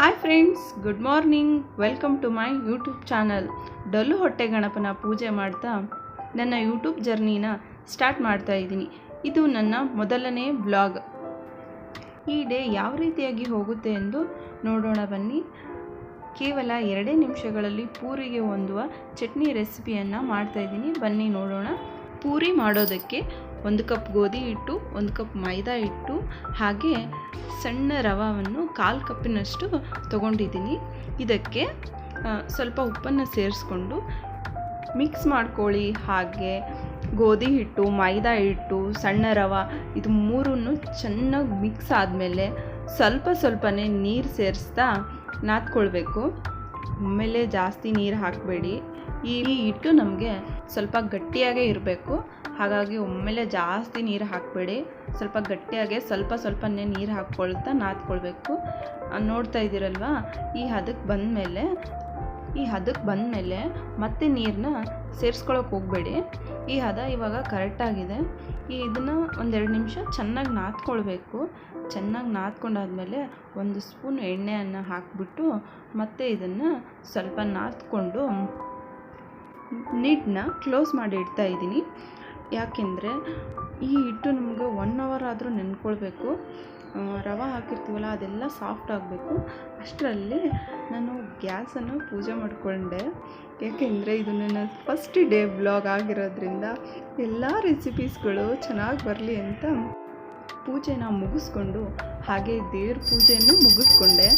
Hi friends good morning welcome to my YouTube channel ಡೊಲ್ಲು ಹೊಟ್ಟೆ ಗಣಪನ ಪೂಜೆ ಮಾಡ್ತಾ ನನ್ನ ಯೂಟ್ಯೂಬ್ ಜರ್ನಿನ ಸ್ಟಾರ್ಟ್ ಮಾಡ್ತಾ ಇದ್ದೀನಿ. ಇದು ನನ್ನ ಮೊದಲನೇ ಬ್ಲಾಗ್ ಈ ಡೇ ಯಾವ ರೀತಿಯಾಗಿ ಹೋಗುತ್ತೆ ಎಂದು ನೋಡೋಣ ಬನ್ನಿ. ಕೇವಲ ಎರಡೇ ನಿಮಿಷಗಳಲ್ಲಿ ಪೂರಿಗೆ ಹೊಂದುವ ಚಟ್ನಿ ರೆಸಿಪಿಯನ್ನು ಮಾಡ್ತಾ ಇದ್ದೀನಿ. ಬನ್ನಿ ನೋಡೋಣ. ಪೂರಿ ಮಾಡೋದಕ್ಕೆ ಒಂದು ಕಪ್ ಗೋಧಿ ಹಿಟ್ಟು, ಒಂದು ಕಪ್ ಮೈದಾ ಹಿಟ್ಟು, ಹಾಗೆ ಸಣ್ಣ ರವವನ್ನು ಕಾಲು ಕಪ್ಪಿನಷ್ಟು ತೊಗೊಂಡಿದ್ದೀನಿ. ಇದಕ್ಕೆ ಸ್ವಲ್ಪ ಉಪ್ಪನ್ನು ಸೇರಿಸ್ಕೊಂಡು ಮಿಕ್ಸ್ ಮಾಡ್ಕೊಳ್ಳಿ. ಹಾಗೆ ಗೋಧಿ ಹಿಟ್ಟು, ಮೈದಾ ಹಿಟ್ಟು, ಸಣ್ಣ ರವೆ, ಇದು ಮೂರನ್ನು ಚೆನ್ನಾಗಿ ಮಿಕ್ಸ್ ಆದಮೇಲೆ ಸ್ವಲ್ಪ ಸ್ವಲ್ಪನೇ ನೀರು ಸೇರಿಸ್ತಾ ನಾದ್ಕೊಳ್ಬೇಕು. ಒಮ್ಮೆಲೆ ಜಾಸ್ತಿ ನೀರು ಹಾಕಬೇಡಿ. ಈ ಹಿಟ್ಟು ನಮಗೆ ಸ್ವಲ್ಪ ಗಟ್ಟಿಯಾಗೇ ಇರಬೇಕು. ಹಾಗಾಗಿ ಒಮ್ಮೆಲೆ ಜಾಸ್ತಿ ನೀರು ಹಾಕಬೇಡಿ. ಸ್ವಲ್ಪ ಗಟ್ಟಿಯಾಗೆ ಸ್ವಲ್ಪ ಸ್ವಲ್ಪನೇ ನೀರು ಹಾಕ್ಕೊಳ್ತಾ ನಾದ್ಕೊಳ್ಬೇಕು. ನೋಡ್ತಾ ಇದ್ದೀರಲ್ವಾ? ಈ ಹದಕ್ಕೆ ಬಂದಮೇಲೆ, ಈ ಹದಕ್ಕೆ ಬಂದಮೇಲೆ ಮತ್ತೆ ನೀರನ್ನ ಸೇರಿಸ್ಕೊಳಕ್ಕೆ ಹೋಗಬೇಡಿ. ಈ ಹದ ಇವಾಗ ಕರೆಕ್ಟಾಗಿದೆ ಈ ಇದನ್ನು ಒಂದೆರಡು ನಿಮಿಷ ಚೆನ್ನಾಗಿ ನಾದ್ಕೊಳ್ಬೇಕು. ಚೆನ್ನಾಗಿ ನಾದ್ಕೊಂಡಾದ್ಮೇಲೆ ಒಂದು ಸ್ಪೂನ್ ಎಣ್ಣೆಯನ್ನು ಹಾಕಿಬಿಟ್ಟು ಮತ್ತೆ ಇದನ್ನು ಸ್ವಲ್ಪ ನಾದ್ಕೊಂಡು ನೀಡನ್ನ ಕ್ಲೋಸ್ ಮಾಡಿ ಇಡ್ತಾ ಇದ್ದೀನಿ. ಯಾಕೆಂದರೆ ಈ ಹಿಟ್ಟು ನಮಗೆ ಒನ್ ಅವರ್ ಆದರೂ ನೆನ್ಕೊಳ್ಬೇಕು. ರವೆ ಹಾಕಿರ್ತೀವಲ್ಲ, ಅದೆಲ್ಲ ಸಾಫ್ಟ್ ಆಗಬೇಕು. ಅಷ್ಟರಲ್ಲಿ ನಾನು ಗ್ಯಾಸನ್ನು ಪೂಜೆ ಮಾಡಿಕೊಂಡೆ. ಯಾಕೆಂದರೆ ಇದು ನನ್ನ ಫಸ್ಟ್ ಡೇ ಬ್ಲಾಗ್ ಆಗಿರೋದ್ರಿಂದ ಎಲ್ಲ ರೆಸಿಪೀಸ್ಗಳು ಚೆನ್ನಾಗಿ ಬರಲಿ ಅಂತ ಪೂಜೆನ ಮುಗಿಸ್ಕೊಂಡು, ಹಾಗೆ ದೇವ್ರ ಪೂಜೆಯನ್ನು ಮುಗಿಸ್ಕೊಂಡೆ.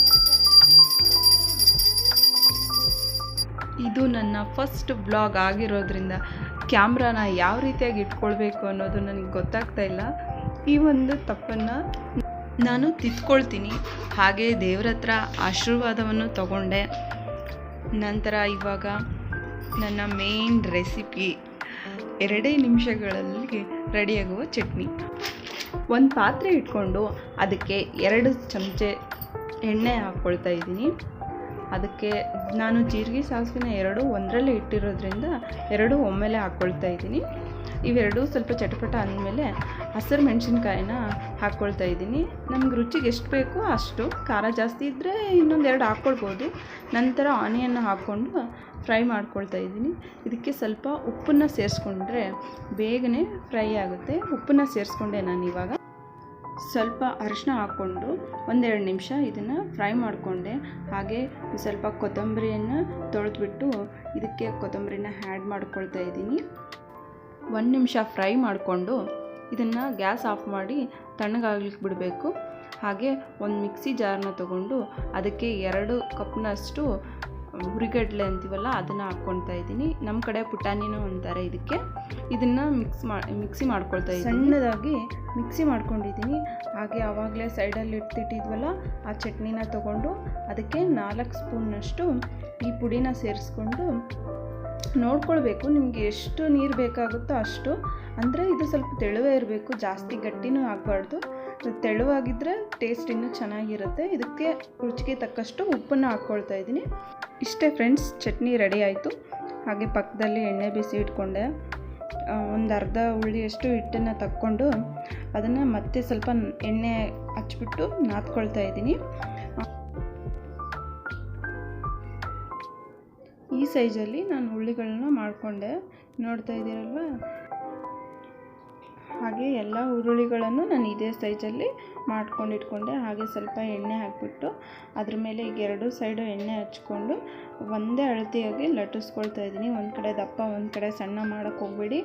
ಇದು ನನ್ನ ಫಸ್ಟ್ ಬ್ಲಾಗ್ ಆಗಿರೋದ್ರಿಂದ ಕ್ಯಾಮ್ರಾನ ಯಾವ ರೀತಿಯಾಗಿ ಇಟ್ಕೊಳ್ಬೇಕು ಅನ್ನೋದು ನನಗೆ ಗೊತ್ತಾಗ್ತಾ ಇಲ್ಲ. ಈ ಒಂದು ತಪ್ಪನ್ನು ನಾನು ತಿದ್ಕೊಳ್ತೀನಿ. ಹಾಗೆ ದೇವ್ರ ಹತ್ರ ಆಶೀರ್ವಾದವನ್ನು ತಗೊಂಡೆ. ನಂತರ ಇವಾಗ ನನ್ನ ಮೇನ್ ರೆಸಿಪಿ ಎರಡೇ ನಿಮಿಷಗಳಲ್ಲಿ ರೆಡಿಯಾಗುವ ಚಟ್ನಿ. ಒಂದು ಪಾತ್ರೆ ಇಟ್ಕೊಂಡು ಅದಕ್ಕೆ ಎರಡು ಚಮಚೆ ಎಣ್ಣೆ ಹಾಕ್ಕೊಳ್ತಾ ಇದ್ದೀನಿ. ಅದಕ್ಕೆ ನಾನು ಜೀರಿಗೆ ಸಾಸಿವೆನ ಎರಡು ಒಂದರಲ್ಲೇ ಇಟ್ಟಿರೋದ್ರಿಂದ ಎರಡು ಒಮ್ಮೆಲೆ ಹಾಕ್ಕೊಳ್ತಾ ಇದ್ದೀನಿ. ಇವೆರಡೂ ಸ್ವಲ್ಪ ಚಟಪಟ ಅಂದಮೇಲೆ ಹಸಿರು ಮೆಣಸಿನ್ಕಾಯಿನ ಹಾಕ್ಕೊಳ್ತಾ ಇದ್ದೀನಿ. ನಮ್ಗೆ ರುಚಿಗೆ ಎಷ್ಟು ಬೇಕೋ ಅಷ್ಟು. ಖಾರ ಜಾಸ್ತಿ ಇದ್ದರೆ ಇನ್ನೊಂದೆರಡು ಹಾಕ್ಕೊಳ್ಬೋದು. ನಂತರ ಆನಿಯನ್ನ ಹಾಕ್ಕೊಂಡು ಫ್ರೈ ಮಾಡ್ಕೊಳ್ತಾ ಇದ್ದೀನಿ. ಇದಕ್ಕೆ ಸ್ವಲ್ಪ ಉಪ್ಪನ್ನು ಸೇರಿಸ್ಕೊಂಡ್ರೆ ಬೇಗನೆ ಫ್ರೈ ಆಗುತ್ತೆ. ಉಪ್ಪನ್ನು ಸೇರಿಸ್ಕೊಂಡೆ ನಾನು ಇವಾಗ ಸ್ವಲ್ಪ ಅರಿಶಿನ ಹಾಕ್ಕೊಂಡು ಒಂದೆರಡು ನಿಮಿಷ ಇದನ್ನು ಫ್ರೈ ಮಾಡಿಕೊಂಡೆ. ಹಾಗೆ ಸ್ವಲ್ಪ ಕೊತ್ತಂಬರಿಯನ್ನು ತೊಳೆದ್ಬಿಟ್ಟು ಇದಕ್ಕೆ ಕೊತ್ತಂಬರಿನ ಆ್ಯಡ್ ಮಾಡ್ಕೊಳ್ತಾ ಇದ್ದೀನಿ. ಒಂದು ನಿಮಿಷ ಫ್ರೈ ಮಾಡಿಕೊಂಡು ಇದನ್ನು ಗ್ಯಾಸ್ ಆಫ್ ಮಾಡಿ ತಣ್ಣಗಾಗ್ಲಿಕ್ಕೆ ಬಿಡಬೇಕು. ಹಾಗೆ ಒಂದು ಮಿಕ್ಸಿ ಜಾರನ್ನ ತಗೊಂಡು ಅದಕ್ಕೆ ಎರಡು ಕಪ್ನಷ್ಟು ಹುರಿಗಡ್ಲೆ ಅಂತೀವಲ್ಲ, ಅದನ್ನು ಹಾಕ್ಕೊಳ್ತಾ ಇದ್ದೀನಿ. ನಮ್ಮ ಕಡೆ ಪುಟಾಣಿನೂ ಅಂತಾರೆ ಇದಕ್ಕೆ. ಇದನ್ನು ಮಿಕ್ಸ್ ಮಾಡಿ ಮಿಕ್ಸಿ ಮಾಡ್ಕೊಳ್ತಾ ಇದ್ದೀನಿ. ಸಣ್ಣದಾಗಿ ಮಿಕ್ಸಿ ಮಾಡ್ಕೊಂಡಿದ್ದೀನಿ. ಹಾಗೆ ಆವಾಗಲೇ ಸೈಡಲ್ಲಿ ಇಟ್ಟಿಟ್ಟಿದ್ವಲ್ಲ ಆ ಚಟ್ನಿನ ತೊಗೊಂಡು ಅದಕ್ಕೆ ನಾಲ್ಕು ಸ್ಪೂನ್ನಷ್ಟು ಈ ಪುಡಿನ ಸೇರಿಸ್ಕೊಂಡು ನೋಡ್ಕೊಳ್ಬೇಕು. ನಿಮಗೆ ಎಷ್ಟು ನೀರು ಬೇಕಾಗುತ್ತೋ ಅಷ್ಟು. ಅಂದರೆ ಇದು ಸ್ವಲ್ಪ ತೆಳುವೇ ಇರಬೇಕು, ಜಾಸ್ತಿ ಗಟ್ಟಿನೂ ಆಗಬಾರ್ದು. ತೆಳುವಾಗಿದ್ದರೆ ಟೇಸ್ಟ್ ಇನ್ನೂ ಚೆನ್ನಾಗಿರುತ್ತೆ. ಇದಕ್ಕೆ ರುಚಿಗೆ ತಕ್ಕಷ್ಟು ಉಪ್ಪನ್ನು ಹಾಕ್ಕೊಳ್ತಾ ಇದ್ದೀನಿ. ಇಷ್ಟೇ ಫ್ರೆಂಡ್ಸ್ ಚಟ್ನಿ ರೆಡಿ ಆಯಿತು. ಹಾಗೆ ಪಕ್ಕದಲ್ಲಿ ಎಣ್ಣೆ ಬಿಸಿ ಇಟ್ಕೊಂಡೆ. ಒಂದು ಅರ್ಧ ಉಳ್ಳಿಯಷ್ಟು ಹಿಟ್ಟನ್ನು ತಕ್ಕೊಂಡು ಅದನ್ನು ಮತ್ತೆ ಸ್ವಲ್ಪ ಎಣ್ಣೆ ಹಚ್ಬಿಟ್ಟು ನಾದ್ಕೊಳ್ತಾ ಇದ್ದೀನಿ. ಈ ಸೈಜಲ್ಲಿ ನಾನು ಹುಳಿಗಳನ್ನ ಮಾಡಿಕೊಂಡೆ. ನೋಡ್ತಾ ಇದ್ದೀರಲ್ವ? ಹಾಗೆ ಎಲ್ಲ ಹುರುಳಿಗಳನ್ನು ನಾನು ಇದೇ ಸೈಜಲ್ಲಿ ಮಾಡ್ಕೊಂಡು ಇಟ್ಕೊಂಡೆ ಹಾಗೆ ಸ್ವಲ್ಪ ಎಣ್ಣೆ ಹಾಕಿಬಿಟ್ಟು ಅದ್ರ ಮೇಲೆ ಈಗ ಎರಡು ಸೈಡು ಎಣ್ಣೆ ಹಚ್ಕೊಂಡು ಒಂದೇ ಅಳತೆಯಾಗಿ ಲಟ್ಟಿಸ್ಕೊಳ್ತಾ ಇದ್ದೀನಿ. ಒಂದು ಕಡೆ ದಪ್ಪ, ಒಂದು ಕಡೆ ಸಣ್ಣ ಮಾಡೋಕ್ಕೆ ಹೋಗಬೇಡಿ.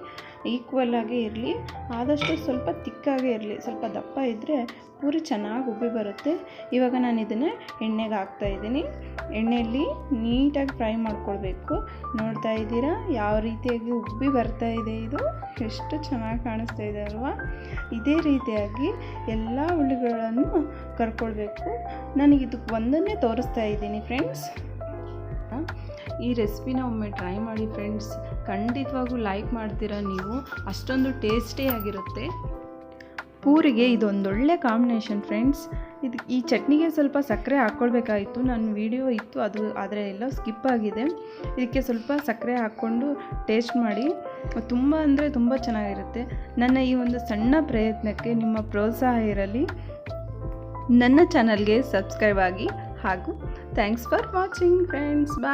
ಈಕ್ವಲ್ ಇರಲಿ. ಆದಷ್ಟು ಸ್ವಲ್ಪ ತಿಕ್ಕಾಗೇ ಇರಲಿ. ಸ್ವಲ್ಪ ದಪ್ಪ ಇದ್ದರೆ ಪೂರಿ ಚೆನ್ನಾಗಿ ಉಬ್ಬಿ ಬರುತ್ತೆ. ಇವಾಗ ನಾನು ಇದನ್ನು ಎಣ್ಣೆಗೆ ಹಾಕ್ತಾ ಇದ್ದೀನಿ. ಎಣ್ಣೆಯಲ್ಲಿ ನೀಟಾಗಿ ಫ್ರೈ ಮಾಡ್ಕೊಳ್ಬೇಕು. ನೋಡ್ತಾ ಇದ್ದೀರಾ? ಯಾವ ರೀತಿಯಾಗಿ ಉಬ್ಬಿ ಬರ್ತಾ ಇದೆ ಇದು? ಎಷ್ಟು ಚೆನ್ನಾಗಿ ಕಾಣಿಸ್ತಾ ಇದೆ ಅಲ್ವಾ? ಇದೇ ರೀತಿಯಾಗಿ ಎಲ್ಲ ಹುಳಿಗಳನ್ನು ಕರ್ಕೊಳ್ಬೇಕು. ನನಗೆ ಇದಕ್ಕೆ ಒಂದನ್ನೇ ತೋರಿಸ್ತಾ ಇದ್ದೀನಿ ಫ್ರೆಂಡ್ಸ್ ಈ ರೆಸಿಪಿನ ಒಮ್ಮೆ ಟ್ರೈ ಮಾಡಿ ಫ್ರೆಂಡ್ಸ್ ಖಂಡಿತವಾಗೂ ಲೈಕ್ ಮಾಡ್ತೀರಾ ನೀವು? ಅಷ್ಟೊಂದು ಟೇಸ್ಟೇ ಆಗಿರುತ್ತೆ. ಪೂರಿಗೆ ಇದೊಂದೊಳ್ಳೆ ಕಾಂಬಿನೇಷನ್ ಫ್ರೆಂಡ್ಸ್ ಇದು ಈ ಚಟ್ನಿಗೆ ಸ್ವಲ್ಪ ಸಕ್ಕರೆ ಹಾಕ್ಕೊಳ್ಬೇಕಾಗಿತ್ತು. ನನ್ನ ವಿಡಿಯೋ ಇತ್ತು, ಅದು ಆದರೆ ಎಲ್ಲ ಸ್ಕಿಪ್ ಆಗಿದೆ. ಇದಕ್ಕೆ ಸ್ವಲ್ಪ ಸಕ್ಕರೆ ಹಾಕ್ಕೊಂಡು ಟೇಸ್ಟ್ ಮಾಡಿ. ತುಂಬ ಅಂದರೆ ತುಂಬ ಚೆನ್ನಾಗಿರುತ್ತೆ. ನನ್ನ ಈ ಒಂದು ಸಣ್ಣ ಪ್ರಯತ್ನಕ್ಕೆ ನಿಮ್ಮ ಪ್ರೋತ್ಸಾಹ ಇರಲಿ. ನನ್ನ ಚಾನಲ್ಗೆ ಸಬ್ಸ್ಕ್ರೈಬ್ ಆಗಿ ಹಾಗೂ thanks for watching friends. Bye.